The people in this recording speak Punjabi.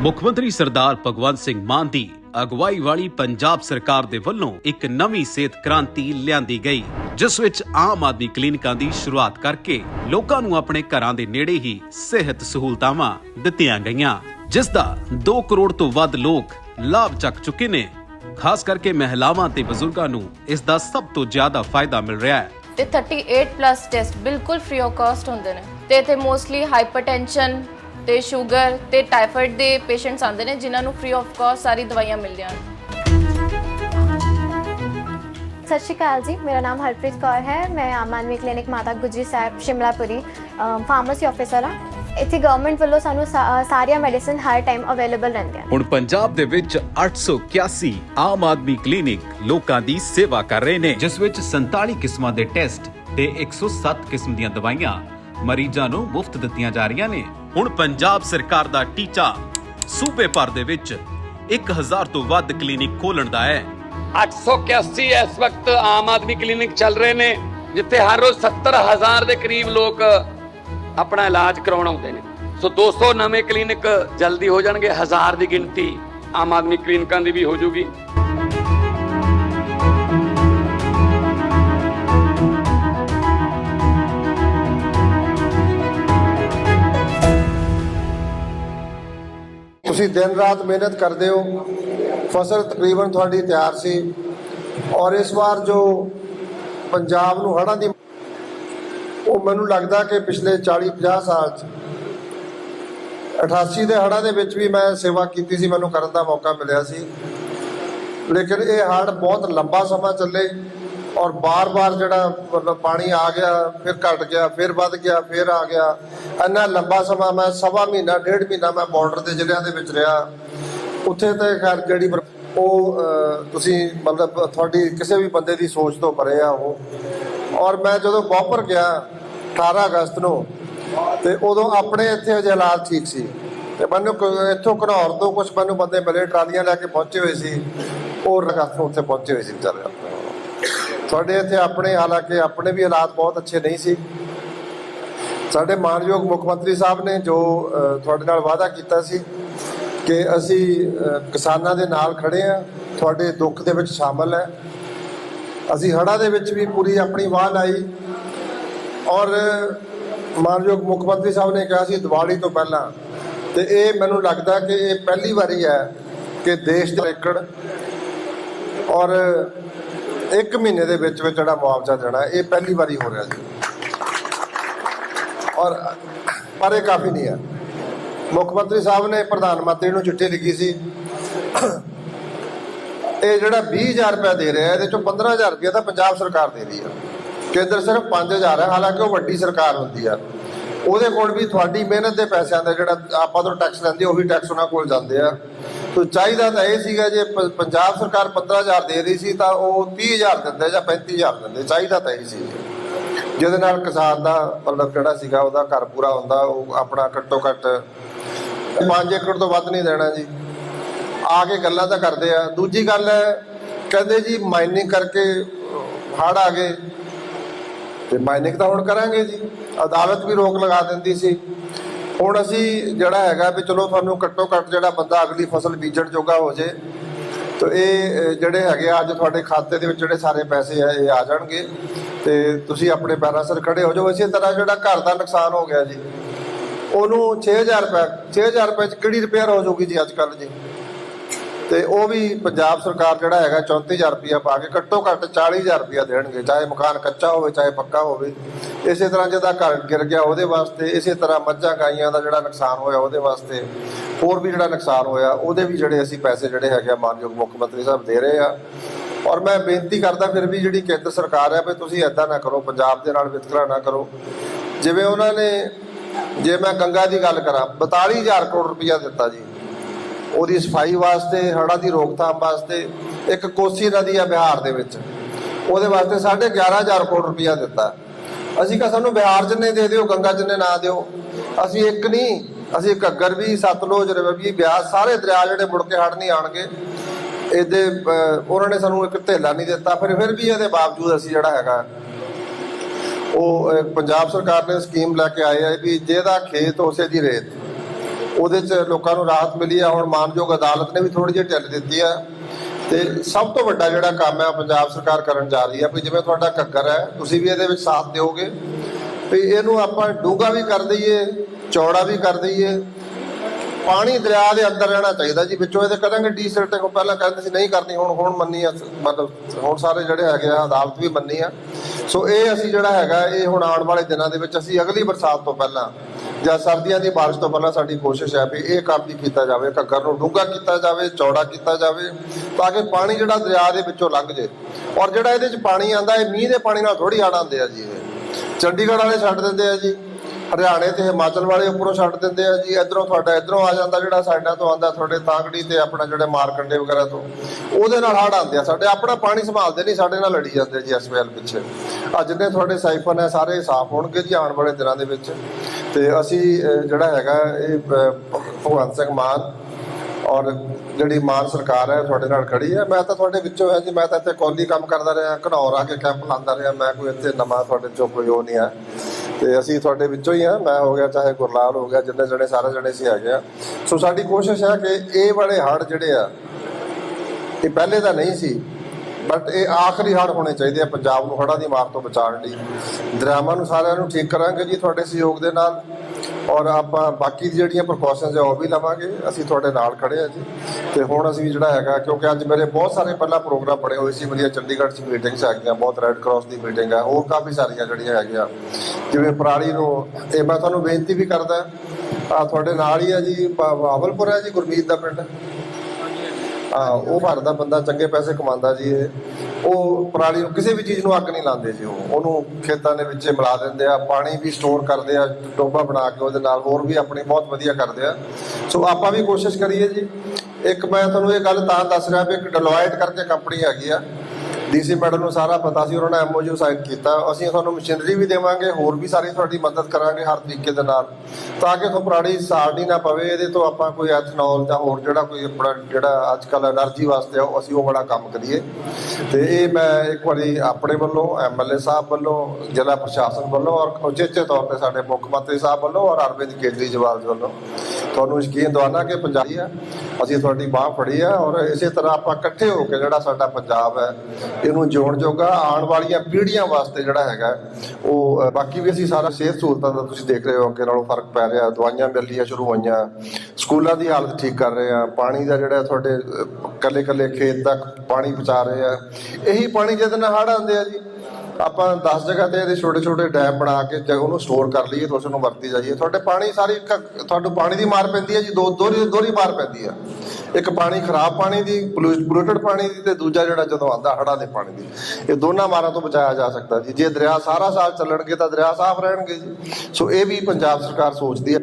ਮੁੱਖ ਮੰਤਰੀ ਸਰਦਾਰ ਭਗਵੰਤ ਸਿੰਘ ਮਾਨ ਦੀ ਅਗਵਾਈ ਵਾਲੀ ਪੰਜਾਬ ਸਰਕਾਰ ਦੇ ਵੱਲੋਂ ਇੱਕ ਨਵੀਂ ਸਿਹਤ ਕ੍ਰਾਂਤੀ ਲਿਆਂਦੀ ਗਈ, ਜਿਸ ਵਿੱਚ ਆਮ ਆਦਮੀ ਕਲੀਨਿਕਾਂ ਦੀ ਸ਼ੁਰੂਆਤ ਕਰਕੇ ਲੋਕਾਂ ਨੂੰ ਆਪਣੇ ਘਰਾਂ ਦੇ ਨੇੜੇ ਹੀ ਸਿਹਤ ਸਹੂਲਤਾਵਾਂ ਦਿੱਤੀਆਂ ਗਈਆਂ, ਜਿਸ ਦਾ 2 ਕਰੋੜ ਤੋਂ ਵੱਧ ਲੋਕ ਲਾਭ ਚੱਕ ਚੁੱਕੇ ਨੇ। ਖਾਸ ਕਰਕੇ ਮਹਿਲਾਵਾਂ ਤੇ ਬਜ਼ੁਰਗਾਂ ਨੂੰ ਇਸ ਦਾ ਸਭ ਤੋਂ ਜ਼ਿਆਦਾ ਫਾਇਦਾ ਮਿਲ ਰਿਹਾ ਹੈ। ਤੇ 38 ਪਲੱਸ ਟੈਸਟ ਬਿਲਕੁਲ ਫ੍ਰੀ ਆਫ ਕਾਸਟ ਹੁੰਦੇ ਨੇ। ਤੇ ਇੱਥੇ ਮੋਸਟਲੀ ਹਾਈਪਰਟੈਂਸ਼ਨ ਤੇ ਸ਼ੂਗਰ ਤੇ ਟਾਈਫਾਇਡ ਦੇ ਪੇਸ਼ੈਂਟਸ ਆਉਂਦੇ ਨੇ ਜਿਨ੍ਹਾਂ ਨੂੰ ਫ੍ਰੀ ਆਫ ਕਾਸਟ ਸਾਰੀ ਦਵਾਈਆਂ ਮਿਲਦੀਆਂ ਨੇ ਸਤਿ ਸ਼੍ਰੀ ਅਕਾਲ ਜੀ ਮੇਰਾ ਨਾਮ ਹਰਪ੍ਰੀਤ ਕੌਰ ਹੈ। ਮੈਂ Aam Aadmi clinic Mata Gujri Sahib Shimlapuri pharmacy officer ਹਾਂ। ਇੱਥੇ ਗਵਰਨਮੈਂਟ ਵੱਲੋਂ ਸਾਨੂੰ ਸਾਰੀਆਂ ਮੈਡੀਸਿਨ ਹਰ ਟਾਈਮ ਅਵੇਲੇਬਲ ਰਹਿੰਦੀਆਂ ਹੁਣ ਪੰਜਾਬ ਦੇ ਵਿੱਚ 881 ਆਮ ਆਦਮੀ ਕਲੀਨਿਕ ਲੋਕਾਂ ਦੀ ਸੇਵਾ ਕਰ ਰਹੇ ਨੇ। ਜਿਸ ਵਿੱਚ 47 ਕਿਸਮਾਂ ਦੇ ਟੈਸਟ ਤੇ 107 ਕਿਸਮ ਦੀਆਂ ਦਵਾਈਆਂ ਮਰੀਜ਼ਾਂ ਨੂੰ ਮੁਫਤ ਦਿੱਤੀਆਂ ਜਾ ਰਹੀਆਂ ਨੇ। ਹੁਣ ਪੰਜਾਬ ਸਰਕਾਰ ਦਾ ਟੀਚਾ ਸੂਬੇ ਭਰ ਦੇ ਵਿੱਚ 1000 ਤੋਂ ਵੱਧ ਕਲੀਨਿਕ ਖੋਲਣ ਦਾ ਹੈ 881 ਇਸ ਵਕਤ ਆਮ ਆਦਮੀ ਕਲੀਨਿਕ ਚੱਲ ਰਹੇ ਨੇ, ਜਿੱਥੇ ਹਰ ਰੋਜ਼ 70000 ਦੇ ਕਰੀਬ ਲੋਕ ਆਪਣਾ ਇਲਾਜ ਕਰਾਉਣ ਆਉਂਦੇ ਨੇ। ਸੋ 200 ਨਵੇਂ ਕਲੀਨਿਕ ਜਲਦੀ ਹੋ ਜਾਣਗੇ, ਹਜ਼ਾਰ ਦੀ ਗਿਣਤੀ ਆਮ ਆਦਮੀ ਕਲੀਨਿਕਾਂ ਦੀ ਵੀ ਹੋ ਜਾਊਗੀ। ਤੁਸੀਂ ਦਿਨ ਰਾਤ ਮਿਹਨਤ ਕਰਦੇ ਹੋ। ਫਸਲ ਤਕਰੀਬਨ ਤੁਹਾਡੀ ਤਿਆਰ ਸੀ। ਔਰ ਇਸ ਵਾਰ ਜੋ ਪੰਜਾਬ ਨੂੰ ਹੜ੍ਹਾਂ ਦੀ ਉਹ ਮੈਨੂੰ ਲੱਗਦਾ ਕਿ ਪਿਛਲੇ 40 50 ਸਾਲ ਚ 88 ਦੇ ਹੜ੍ਹਾਂ ਦੇ ਵਿੱਚ ਵੀ ਮੈਂ ਸੇਵਾ ਕੀਤੀ ਸੀ। ਮੈਨੂੰ ਕਰਨ ਦਾ ਮੌਕਾ ਮਿਲਿਆ ਸੀ। ਲੇਕਿਨ ਇਹ ਹੜ੍ਹ ਬਹੁਤ ਲੰਬਾ ਸਮਾਂ ਚੱਲੇ। ਔਰ ਬਾਰ-ਬਾਰ ਜਿਹੜਾ ਮਤਲਬ ਪਾਣੀ ਆ ਗਿਆ, ਫਿਰ ਘਟ ਗਿਆ, ਫਿਰ ਵੱਧ ਗਿਆ, ਫਿਰ ਆ ਗਿਆ। ਇੰਨਾ ਲੰਬਾ ਸਮਾਂ ਮੈਂ ਸਵਾ ਮਹੀਨਾ, ਡੇਢ ਮਹੀਨਾ ਮੈਂ ਬਾਰਡਰ ਦੇ ਜ਼ਿਲ੍ਹਿਆਂ ਦੇ ਵਿੱਚ ਰਿਹਾ। ਉੱਥੇ ਤੇ ਖੈਰ ਜਿਹੜੀ ਉਹ ਤੁਸੀਂ ਮਤਲਬ ਤੁਹਾਡੀ ਕਿਸੇ ਵੀ ਬੰਦੇ ਦੀ ਸੋਚ ਤੋਂ ਪਰੇ ਆ ਉਹ। ਔਰ ਮੈਂ ਜਦੋਂ ਬੌਪਰ ਗਿਆ 18 ਅਗਸਤ ਨੂੰ, ਤੇ ਉਦੋਂ ਆਪਣੇ ਇੱਥੇ ਅਜੇ ਹਾਲਾਤ ਠੀਕ ਸੀ। ਤੇ ਮੈਨੂੰ ਇੱਥੋਂ ਘਨੌਰ ਤੋਂ ਕੁਝ ਮੈਨੂੰ ਬੰਦੇ ਮਿਲੇ, ਟਰਾਲੀਆਂ ਲੈ ਕੇ ਪਹੁੰਚੇ ਹੋਏ ਸੀ। ਉਹ ਅਗਸਤ ਉੱਥੇ ਪਹੁੰਚੇ ਹੋਏ ਸੀ ਵਿਚਾਰੇ ਸਾਡੇ ਇੱਥੇ ਆਪਣੇ, ਹਾਲਾਂਕਿ ਆਪਣੇ ਵੀ ਹਾਲਾਤ ਬਹੁਤ ਅੱਛੇ ਨਹੀਂ ਸੀ। ਸਾਡੇ ਮਾਨਯੋਗ ਮੁੱਖ ਮੰਤਰੀ ਸਾਹਿਬ ਨੇ ਜੋ ਤੁਹਾਡੇ ਨਾਲ ਵਾਅਦਾ ਕੀਤਾ ਸੀ ਕਿ ਅਸੀਂ ਕਿਸਾਨਾਂ ਦੇ ਨਾਲ ਖੜੇ ਆ ਤੁਹਾਡੇ ਦੁੱਖ ਦੇ ਵਿੱਚ ਸ਼ਾਮਲ ਹੈ। ਅਸੀਂ ਹੜ੍ਹਾਂ ਦੇ ਵਿੱਚ ਵੀ ਪੂਰੀ ਆਪਣੀ ਵਾਹ ਲਾਈ ਔਰ ਮਾਨਯੋਗ ਮੁੱਖ ਮੰਤਰੀ ਸਾਹਿਬ ਨੇ ਕਿਹਾ ਸੀ ਦੀਵਾਲੀ ਤੋਂ ਪਹਿਲਾਂ। ਤੇ ਇਹ ਮੈਨੂੰ ਲੱਗਦਾ ਕਿ ਇਹ ਪਹਿਲੀ ਵਾਰੀ ਹੈ ਕਿ ਦੇਸ਼ ਦਾ ਏਕੜ ਔਰ ਇੱਕ ਮਹੀਨੇ ਦੇ ਵਿੱਚ ਵਿੱਚ ਜਿਹੜਾ ਮੁਆਵਜ਼ਾ ਦੇਣਾ, ਇਹ ਪਹਿਲੀ ਵਾਰੀ ਹੋ ਰਿਹਾ ਜੀ। ਔਰ, ਪਰ ਇਹ ਕਾਫੀ ਨਹੀਂ ਹੈ। ਮੁੱਖ ਮੰਤਰੀ ਸਾਹਿਬ ਨੇ ਪ੍ਰਧਾਨ ਮੰਤਰੀ ਨੂੰ ਚਿੱਠੀ ਲਿਖੀ ਸੀ। ਇਹ ਜਿਹੜਾ 20000 ਰੁਪਏ ਦੇ ਰਿਹਾ, ਇਹਦੇ ਚੋਂ 15000 ਰੁਪਏ ਤਾਂ ਪੰਜਾਬ ਸਰਕਾਰ ਦੇ ਰਹੀ ਹੈ ਕੇਂਦਰ ਸਿਰਫ 5000 ਹੈ, ਹਾਲਾਂਕਿ ਉਹ ਵੱਡੀ ਸਰਕਾਰ ਹੁੰਦੀ ਆ। ਉਹਦੇ ਕੋਲ ਵੀ ਤੁਹਾਡੀ ਮਿਹਨਤ ਦੇ ਪੈਸਿਆਂ ਦਾ ਜਿਹੜਾ ਆਪਾਂ ਤੋਂ ਟੈਕਸ ਲੈਂਦੇ, ਉਹੀ ਟੈਕਸ ਉਹਨਾਂ ਕੋਲ ਜਾਂਦੇ ਆ। ਤੋ ਚਾਹੀਦਾ ਤਾਂ ਇਹ ਸੀਗਾ ਜੇ ਪ- ਪੰਜਾਬ ਸਰਕਾਰ 15000 ਦੇ ਰਹੀ ਸੀ ਤਾਂ ਉਹ 30000 ਦਿੰਦੇ ਜਾਂ 35000 ਦਿੰਦੇ, ਚਾਹੀਦਾ ਤਾਂ ਇਹ ਸੀ। ਜਿਹਦੇ ਨਾਲ ਕਿਸਾਨ ਦਾ ਮਤਲਬ ਜਿਹੜਾ ਸੀਗਾ, ਉਹਦਾ ਘਰ ਪੂਰਾ ਹੁੰਦਾ, ਉਹ ਆਪਣਾ ਘੱਟੋ ਘੱਟ 5 ਏਕੜ ਤੋਂ ਵੱਧ ਨਹੀਂ ਦੇਣਾ ਜੀ। ਆ ਕੇ ਗੱਲਾਂ ਤਾਂ ਕਰਦੇ ਆ। ਦੂਜੀ ਗੱਲ ਹੈ, ਕਹਿੰਦੇ ਜੀ ਮਾਈਨਿੰਗ ਕਰਕੇ ਹੜ ਆ ਗਏ। ਤੇ ਮਾਈਨਿੰਗ ਤਾਂ ਹੁਣ ਕਰਾਂਗੇ ਜੀ। ਅਦਾਲਤ ਵੀ ਰੋਕ ਲਗਾ ਦਿੰਦੀ ਸੀ। ਹੁਣ ਅਸੀਂ ਜਿਹੜਾ ਹੈਗਾ ਵੀ ਚਲੋ ਤੁਹਾਨੂੰ ਘੱਟੋ ਘੱਟ ਜਿਹੜਾ ਬੰਦਾ ਅਗਲੀ ਫਸਲ ਬੀਜਣ ਜੋਗਾ ਹੋ ਜੇ, ਤਾਂ ਇਹ ਜਿਹੜੇ ਹੈਗੇ ਆ, ਅੱਜ ਤੁਹਾਡੇ ਖਾਤੇ ਦੇ ਵਿੱਚ ਜਿਹੜੇ ਸਾਰੇ ਪੈਸੇ ਆ, ਇਹ ਆ ਜਾਣਗੇ। ਤੇ ਤੁਸੀਂ ਆਪਣੇ ਪੈਰਾਂ ਸਿਰ ਖੜੇ ਹੋ ਜਾਓ। ਇਸੇ ਤਰ੍ਹਾਂ ਜਿਹੜਾ ਘਰ ਦਾ ਨੁਕਸਾਨ ਹੋ ਗਿਆ ਜੀ, ਉਹਨੂੰ 6000 ਰੁਪਏ 6000 ਰੁਪਏ ਚ ਕਿਹੜੀ ਰਿਪੇਅਰ ਹੋ ਜਾਊਗੀ ਜੀ ਅੱਜ ਕੱਲ ਜੀ? ਤੇ ਉਹ ਵੀ ਪੰਜਾਬ ਸਰਕਾਰ ਜਿਹੜਾ ਹੈਗਾ 34000 ਰੁਪਇਆ ਪਾ ਕੇ ਘੱਟੋ ਘੱਟ 40000 ਰੁਪਇਆ ਦੇਣਗੇ, ਚਾਹੇ ਮਕਾਨ ਕੱਚਾ ਹੋਵੇ, ਚਾਹੇ ਪੱਕਾ ਹੋਵੇ। ਇਸੇ ਤਰ੍ਹਾਂ ਜਿਹਦਾ ਘਰ ਗਿਰ ਗਿਆ ਉਹਦੇ ਵਾਸਤੇ, ਇਸੇ ਤਰ੍ਹਾਂ ਮੱਝਾਂ ਗਾਈਆਂ ਦਾ ਜਿਹੜਾ ਨੁਕਸਾਨ ਹੋਇਆ ਉਹਦੇ ਵਾਸਤੇ, ਹੋਰ ਵੀ ਜਿਹੜਾ ਨੁਕਸਾਨ ਹੋਇਆ, ਉਹਦੇ ਵੀ ਜਿਹੜੇ ਅਸੀਂ ਪੈਸੇ ਜਿਹੜੇ ਹੈਗੇ ਆ ਮਾਨਯੋਗ ਮੁੱਖ ਮੰਤਰੀ ਸਾਹਿਬ ਦੇ ਰਹੇ ਆ। ਔਰ ਮੈਂ ਬੇਨਤੀ ਕਰਦਾ ਫਿਰ ਵੀ ਜਿਹੜੀ ਕੇਂਦਰ ਸਰਕਾਰ ਹੈ ਵੀ ਤੁਸੀਂ ਐਦਾਂ ਨਾ ਕਰੋ, ਪੰਜਾਬ ਦੇ ਨਾਲ ਵਿਤਕਰਾ ਨਾ ਕਰੋ। ਜਿਵੇਂ ਉਹਨਾਂ ਨੇ, ਜੇ ਮੈਂ ਗੰਗਾ ਦੀ ਗੱਲ ਕਰਾਂ 42000 ਕਰੋੜ ਰੁਪਇਆ ਦਿੱਤਾ ਜੀ। ਉਹਦੀ ਸਫ਼ਾਈ ਵਾਸਤੇ, ਹੜ੍ਹਾਂ ਦੀ ਰੋਕਥਾਮ ਵਾਸਤੇ, ਇੱਕ ਕੋਸੀ ਨਦੀ ਆ ਬਿਹਾਰ ਦੇ ਵਿੱਚ। ਉਹਦੇ ਵਾਸਤੇ 11500 ਕਰੋੜ ਰੁਪਇਆ ਦਿੱਤਾ। ਅਸੀਂ ਕਹਾਂ ਸਾਨੂੰ ਬਿਹਾਰ ਜਿੰਨੇ ਦੇ ਦਿਓ, ਗੰਗਾ ਜਿੰਨੇ ਨਾ ਦਿਓ। ਅਸੀਂ ਇੱਕ ਨਹੀਂ, ਅਸੀਂ ਘੱਗਰ ਵੀ, ਸਤਲੁਜ ਰਵੀ ਬਿਆਸ, ਸਾਰੇ ਦਰਿਆ ਜਿਹੜੇ ਮੁੜ ਕੇ ਹੜ ਨਹੀਂ ਆਣਗੇ ਇਹਦੇ ਉਹਨਾਂ ਨੇ ਸਾਨੂੰ ਇੱਕ ਧੇਲਾ ਨਹੀਂ ਦਿੱਤਾ। ਫਿਰ ਫਿਰ ਵੀ ਇਹਦੇ ਬਾਵਜੂਦ ਅਸੀਂ ਜਿਹੜਾ ਹੈਗਾ, ਉਹ ਪੰਜਾਬ ਸਰਕਾਰ ਨੇ ਸਕੀਮ ਲੈ ਕੇ ਆਏ ਆ ਵੀ ਜਿਹਦਾ ਖੇਤ ਉਸੇ ਦੀ ਰੇਤ। ਉਹਦੇ 'ਚ ਲੋਕਾਂ ਨੂੰ ਰਾਹਤ ਮਿਲੀ ਆ, ਹੁਣ ਮਾਨਯੋਗ ਅਦਾਲਤ ਨੇ ਵੀ ਥੋੜੀ ਜਿਹੀ ਢਿੱਲ ਦਿੱਤੀ ਆ। ਤੇ ਸਭ ਤੋਂ ਵੱਡਾ ਜਿਹੜਾ ਕੰਮ ਹੈ ਪੰਜਾਬ ਸਰਕਾਰ ਕਰਨ ਜਾ ਰਹੀ ਹੈ ਵੀ ਜਿਵੇਂ ਤੁਹਾਡਾ ਘੱਗਰ ਹੈ, ਤੁਸੀਂ ਵੀ ਇਹਦੇ ਵਿੱਚ ਸਾਥ ਦਿਓਗੇ। ਵੀ ਇਹਨੂੰ ਆਪਾਂ ਡੂੰਘਾ ਵੀ ਕਰ ਦਈਏ, ਚੌੜਾ ਵੀ ਕਰ ਦਈਏ। ਪਾਣੀ ਦਰਿਆ ਦੇ ਅੰਦਰ ਰਹਿਣਾ ਚਾਹੀਦਾ ਜੀ, ਵਿੱਚੋਂ ਇਹਦੇ ਕਰਾਂਗੇ ਡੀਸਰਟਿੰਗ, ਉਹ ਪਹਿਲਾਂ ਕਹਿੰਦੇ ਸੀ, ਨਹੀਂ ਕਰਨੀ, ਹੁਣ ਹੁਣ ਮੰਨੀ ਆ, ਮਤਲਬ ਹੁਣ ਸਾਰੇ ਜਿਹੜੇ ਹੈਗੇ ਆ, ਅਦਾਲਤ ਵੀ ਮੰਨੀ ਆ। ਸੋ ਇਹ ਅਸੀਂ ਜਿਹੜਾ ਹੈਗਾ, ਇਹ ਹੁਣ ਆਉਣ ਵਾਲੇ ਦਿਨਾਂ ਦੇ ਵਿੱਚ ਅਸੀਂ ਅਗਲੀ ਬਰਸਾਤ ਤੋਂ ਪਹਿਲਾਂ ਜਾਂ ਸਰਦੀਆਂ ਦੀ ਬਾਰਿਸ਼ ਤੋਂ ਪਹਿਲਾਂ ਸਾਡੀ ਕੋਸ਼ਿਸ਼ ਹੈ ਵੀ ਇਹ ਕੰਮ ਵੀ ਕੀਤਾ ਜਾਵੇ, ਘੱਗਰ ਨੂੰ ਡੂੰਘਾ ਕੀਤਾ ਜਾਵੇ, ਚੌੜਾ ਕੀਤਾ ਜਾਵੇ, ਤਾਂ ਕਿ ਪਾਣੀ ਜਿਹੜਾ ਦਰਿਆ ਦੇ ਵਿੱਚੋਂ ਲੰਘ ਜੇ। ਔਰ ਜਿਹੜਾ ਇਹਦੇ 'ਚ ਪਾਣੀ ਆਂਦਾ ਇਹ ਮੀਂਹ ਦੇ ਪਾਣੀ ਨਾਲ ਥੋੜੀ ਆੜ ਆਉਂਦੇ ਆ ਜੀ ਇਹ। ਚੰਡੀਗੜ੍ਹ ਵਾਲੇ ਛੱਡ ਦਿੰਦੇ ਆ ਜੀ। ਹਰਿਆਣੇ ਤੇ ਹਿਮਾਚਲ ਵਾਲੇ ਉੱਪਰੋਂ ਛੱਡ ਦਿੰਦੇ ਆ ਜੀ, ਇਧਰੋਂ ਤੁਹਾਡਾ, ਇਧਰੋਂ ਆ ਜਾਂਦਾ ਜਿਹੜਾ ਸਾਈਡਾਂ ਤੋਂ ਆਉਂਦਾ ਤੁਹਾਡੇ ਤਾਂਗੜੀ ਤੇ ਆਪਣਾ ਜਿਹੜੇ ਮਾਰਕੰਡੇ ਵਗੈਰਾ ਤੋਂ, ਉਹਦੇ ਨਾਲ ਹੜ ਆਉਂਦੇ ਆ, ਸਾਡੇ ਆਪਣਾ ਪਾਣੀ ਸੰਭਾਲਦੇ ਨਹੀਂ, ਸਾਡੇ ਨਾਲ ਲੜੀ ਜਾਂਦੇ ਜੀ ਐਸਪੀਐਲ ਪਿੱਛੇ। ਆ ਜਿੰਨੇ ਤੁਹਾਡੇ ਸਾਈਫਨ ਹੈ ਸਾਰੇ ਸਾਫ਼ ਹੋਣਗੇ ਜੀ ਆਉਣ ਵਾਲੇ ਦਿਨਾਂ ਦੇ ਵਿੱਚ। ਤੇ ਅਸੀਂ ਜਿਹੜਾ ਹੈਗਾ ਇਹ ਭਗਵੰਤ ਸਿੰਘ ਮਾਨ ਔਰ ਜਿਹੜੀ ਮਾਨ ਸਰਕਾਰ ਹੈ, ਤੁਹਾਡੇ ਨਾਲ ਖੜੀ ਹੈ। ਮੈਂ ਤਾਂ ਤੁਹਾਡੇ ਵਿੱਚੋਂ ਹੈ ਜੀ, ਮੈਂ ਤਾਂ ਇੱਥੇ ਕੌਲੀ ਕੰਮ ਕਰਦਾ ਰਿਹਾ, ਘਨੌਰ ਆ ਕੇ ਕੈਂਪ ਲਾਉਂਦਾ ਰਿਹਾ, ਮੈਂ ਕੋਈ ਇੱਥੇ ਨਵਾਂ ਤੁਹਾਡੇ ਚੋਂ ਕੋਈ ਉਹ ਨਹੀਂ ਹੈ। ਤੇ ਅਸੀਂ ਤੁਹਾਡੇ ਵਿੱਚੋਂ ਹੀ ਆ। ਮੈਂ ਹੋ ਗਿਆ, ਚਾਹੇ ਗੁਰਲਾਲ ਹੋ ਗਿਆ, ਜਿੰਨੇ ਜਣੇ ਸਾਰੇ ਜਣੇ ਸੀ ਹੈਗੇ ਆ। ਸੋ ਸਾਡੀ ਕੋਸ਼ਿਸ਼ ਹੈ ਕਿ ਇਹ ਵਾਲੇ ਹੜ ਜਿਹੜੇ ਆ, ਇਹ ਪਹਿਲੇ ਤਾਂ ਨਹੀਂ ਸੀ ਬਟ ਇਹ ਆਖਰੀ ਹੜ ਹੋਣੇ ਚਾਹੀਦੇ ਆ ਪੰਜਾਬ ਨੂੰ ਹੜਾਂ ਦੀ ਮਾਰ ਤੋਂ ਬਚਾਉਣ ਲਈ। ਦਰਿਆਵਾਂ ਨੂੰ ਸਾਰਿਆਂ ਨੂੰ ਠੀਕ ਕਰਾਂਗੇ ਜੀ, ਤੁਹਾਡੇ ਸਹਿਯੋਗ ਦੇ ਨਾਲ। ਔਰ ਆਪਾਂ ਬਾਕੀ ਜਿਹੜੀਆਂ ਪ੍ਰੀਕਾਸ਼ਨਸ ਆ ਉਹ ਵੀ ਲਵਾਂਗੇ। ਅਸੀਂ ਤੁਹਾਡੇ ਨਾਲ ਖੜੇ ਆ ਜੀ। ਤੇ ਹੁਣ ਅਸੀਂ ਜਿਹੜਾ ਹੈਗਾ ਕਿਉਂਕਿ ਅੱਜ ਮੇਰੇ ਬਹੁਤ ਸਾਰੇ ਪਹਿਲਾਂ ਪ੍ਰੋਗਰਾਮ ਬੜੇ ਹੋਏ ਸੀ ਮੇਰੀਆਂ ਚੰਡੀਗੜ੍ਹ 'ਚ ਮੀਟਿੰਗਸ ਹੈਗੀਆਂ ਬਹੁਤ ਰੈੱਡ ਕਰਾਸ ਦੀ ਮੀਟਿੰਗ ਹੈ ਹੋਰ ਕਾਫੀ ਸਾਰੀਆਂ ਜਿਹੜੀਆਂ ਹੈਗੀਆਂ। ਜਿਵੇਂ ਪਰਾਲੀ ਨੂੰ ਇਹ ਮੈਂ ਤੁਹਾਨੂੰ ਬੇਨਤੀ ਵੀ ਕਰਦਾ ਆ ਤੁਹਾਡੇ ਨਾਲ ਹੀ ਆ ਜੀ ਬਾਵਲਪੁਰ ਹੈ ਜੀ ਗੁਰਮੀਤ ਦਾ ਪਿੰਡ? ਹਾਂ ਉਹ ਭਾਰਤ ਦਾ ਬੰਦਾ ਚੰਗੇ ਪੈਸੇ ਕਮਾਉਂਦਾ ਜੀ ਇਹ। ਉਹ ਪਰਾਲੀ ਨੂੰ ਕਿਸੇ ਵੀ ਚੀਜ਼ ਨੂੰ ਅੱਗ ਨਹੀਂ ਲਾਉਂਦੇ ਜੀ ਉਹ। ਉਹਨੂੰ ਖੇਤਾਂ ਦੇ ਵਿੱਚ ਮਿਲਾ ਦਿੰਦੇ ਆ, ਪਾਣੀ ਵੀ ਸਟੋਰ ਕਰਦੇ ਆ ਟੋਬਾ ਬਣਾ ਕੇ ਉਹਦੇ ਨਾਲ ਹੋਰ ਵੀ ਆਪਣੀ ਬਹੁਤ ਵਧੀਆ ਕਰਦੇ ਆ। ਸੋ ਆਪਾਂ ਵੀ ਕੋਸ਼ਿਸ਼ ਕਰੀਏ ਜੀ। ਇੱਕ ਮੈਂ ਤੁਹਾਨੂੰ ਇਹ ਗੱਲ ਤਾਂ ਦੱਸ ਰਿਹਾ ਵੀ ਇੱਕ ਡਲੋਇਟ ਕਰਕੇ ਕੰਪਨੀ ਹੈਗੀ ਆ। ਡੀਸੀ ਮੈਡਮ ਨੂੰ ਸਾਰਾ ਪਤਾ ਸੀ, ਉਹਨਾਂ ਨੇ ਐਮਓਯੂ ਸਾਈਨ ਕੀਤਾ। ਅਸੀਂ ਤੁਹਾਨੂੰ ਮਸ਼ੀਨਰੀ ਵੀ ਦੇਵਾਂਗੇ, ਹੋਰ ਵੀ ਸਾਰੀ ਤੁਹਾਡੀ ਮਦਦ ਕਰਾਂਗੇ ਹਰ ਤਰੀਕੇ ਦੇ ਨਾਲ। ਤਾਂ ਕਿ ਤੁਹਾਨੂੰ ਪੁਰਾਣੀ ਸਾੜਨੀ ਨਾ ਪਵੇ, ਇਹਦੇ ਤੋਂ ਆਪਾਂ ਕੋਈ ਐਥਨੋਲ ਜਾਂ ਹੋਰ ਜਿਹੜਾ ਕੋਈ ਆਪਣਾ ਜਿਹੜਾ ਅੱਜ ਕੱਲ ਐਨਰਜੀ ਵਾਸਤੇ ਆ ਅਸੀਂ ਉਹ ਬੜਾ ਕੰਮ ਕਰੀਏ। ਤੇ ਇਹ ਮੈਂ ਇੱਕ ਵਾਰੀ ਆਪਣੇ ਵੱਲੋਂ ਐਮਐਲਏ ਸਾਹਿਬ ਵੱਲੋਂ, ਜ਼ਿਲ੍ਹਾ ਪ੍ਰਸ਼ਾਸਨ ਵੱਲੋਂ ਔਰ ਉਚੇਚੇ ਤੌਰ ਤੇ ਸਾਡੇ ਮੁੱਖ ਮੰਤਰੀ ਸਾਹਿਬ ਵੱਲੋਂ ਔਰ ਅਰਵਿੰਦ ਕੇਜਰੀਵਾਲ ਵੱਲੋਂ ਤੁਹਾਨੂੰ ਯਕੀਨ ਦਵਾਨਾ ਕਿ ਪੰਜਾਬੀ ਆ। ਅਸੀਂ ਤੁਹਾਡੀ ਬਾਹ ਫੜੀ ਆ ਔਰ ਇਸੇ ਤਰ੍ਹਾਂ ਆਪਾਂ ਇਕੱਠੇ ਹੋ ਕੇ ਜਿਹੜਾ ਸਾਡਾ ਪੰਜਾਬ ਹੈ, ਇਹਨੂੰ ਜਿਉਣ ਜੋਗਾ ਆਉਣ ਵਾਲੀਆਂ ਪੀੜ੍ਹੀਆਂ ਵਾਸਤੇ ਜਿਹੜਾ ਹੈਗਾ, ਉਹ ਬਾਕੀ ਵੀ ਅਸੀਂ ਸਾਰਾ ਸਿਹਤ ਸਹੂਲਤਾਂ ਦਾ ਤੁਸੀਂ ਦੇਖ ਰਹੇ ਹੋ, ਅੱਗੇ ਨਾਲੋਂ ਫ਼ਰਕ ਪੈ ਰਿਹਾ, ਦਵਾਈਆਂ ਮਿਲਣੀਆਂ ਸ਼ੁਰੂ ਹੋਈਆਂ, ਸਕੂਲਾਂ ਦੀ ਹਾਲਤ ਠੀਕ ਕਰ ਰਹੇ ਆ, ਪਾਣੀ ਦਾ ਜਿਹੜਾ ਤੁਹਾਡੇ ਕੱਲੇ ਕੱਲੇ ਖੇਤ ਤੱਕ ਪਾਣੀ ਪਹੁੰਚਾ ਰਹੇ ਆ, ਇਹੀ ਪਾਣੀ ਜਿਹਦੇ ਨਾਲ ਹੜ੍ਹ ਆਉਂਦੇ ਆ ਜੀ। ਆਪਾਂ 10 ਜਗ੍ਹਾ ਤੇ ਇਹਦੇ ਛੋਟੇ ਛੋਟੇ ਡੈਮ ਬਣਾ ਕੇ ਜੇ ਉਹਨੂੰ ਸਟੋਰ ਕਰ ਲਈਏ ਤਾਂ ਉਸ ਨੂੰ ਵਰਤੀ ਜਾਈਏ। ਤੁਹਾਡੇ ਪਾਣੀ ਸਾਰੀ ਤੁਹਾਨੂੰ ਪਾਣੀ ਦੀ ਮਾਰ ਪੈਂਦੀ ਹੈ ਜੀ, ਦੋ ਦੋਹਰੀ ਦੋਹਰੀ ਮਾਰ ਪੈਂਦੀ ਆ ਇੱਕ ਪਾਣੀ ਖਰਾਬ ਪਾਣੀ ਦੀ ਪੋਲੂਟਡ ਪਾਣੀ ਦੀ ਤੇ ਦੂਜਾ ਜਿਹੜਾ ਜਦੋਂ ਆਉਂਦਾ ਹੜ੍ਹਾਂ ਦੇ ਪਾਣੀ ਦੀ। ਇਹ ਦੋਨਾਂ ਮਾਰਾਂ ਤੋਂ ਬਚਾਇਆ ਜਾ ਸਕਦਾ ਜੀ। ਜੇ ਦਰਿਆ ਸਾਰਾ ਸਾਲ ਚੱਲਣਗੇ ਤਾਂ ਦਰਿਆ ਸਾਫ਼ ਰਹਿਣਗੇ ਜੀ। ਸੋ ਇਹ ਵੀ ਪੰਜਾਬ ਸਰਕਾਰ ਸੋਚਦੀ ਹੈ।